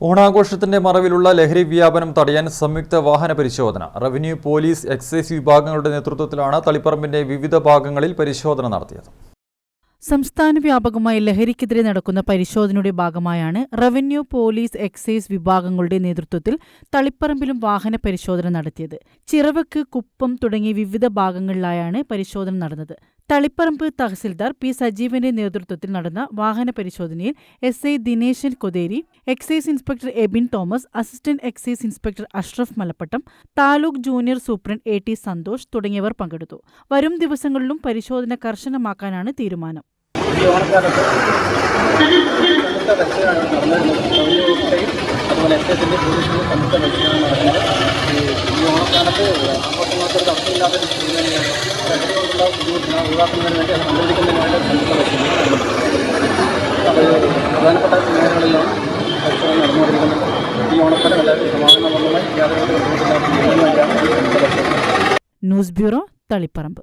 ഓണാഘോഷത്തിന്റെ മറവിലുള്ള ലഹരി വ്യാപനം തടയാൻ സംയുക്ത വാഹന പരിശോധന. റവന്യൂ പോലീസ് എക്സൈസ് വിഭാഗങ്ങളുടെ നേതൃത്വത്തിലാണ് തളിപ്പറമ്പിന്റെ വിവിധ ഭാഗങ്ങളിൽ പരിശോധന നടത്തിയത്. സംസ്ഥാന വ്യാപകമായി ലഹരിക്കെതിരെ നടക്കുന്ന പരിശോധനയുടെ ഭാഗമായാണ് റവന്യൂ പോലീസ് എക്സൈസ് വിഭാഗങ്ങളുടെ നേതൃത്വത്തിൽ തളിപ്പറമ്പിലും വാഹന പരിശോധന നടത്തിയത്. ചിറവക്ക് കുപ്പം തുടങ്ങിയ വിവിധ ഭാഗങ്ങളിലായാണ് പരിശോധന നടന്നത്. തളിപ്പറമ്പ് തഹസിൽദാർ പി സജീവന്റെ നേതൃത്വത്തിൽ നടന്ന വാഹന പരിശോധനയിൽ S I Dineshan Kotheri excise inspector Abin Thomas assistant excise inspector Ashraf Malappattam taluk junior superintendent A T Santhosh തുടങ്ങിയവർ പങ്കെടുത്തു. വരും ദിവസങ്ങളിലും പരിശോധന കർശനമാക്കാനാണ് തീരുമാനം. ഓണക്കാലത്ത് ലഹരി ബുദ്ധിമുട്ടിനെ ഒഴിവാക്കുന്നതിന് വേണ്ടി അത് അത് പ്രധാനപ്പെട്ട മേഖലകളിലാണ് പരിശോധന നടന്നുകൊണ്ടിരിക്കുന്നത് ഈ ഓണക്കാലം എല്ലാവരും സമാധാനപൂർണമായി യാതൊരു ന്യൂസ് ബ്യൂറോ തളിപ്പറമ്പ്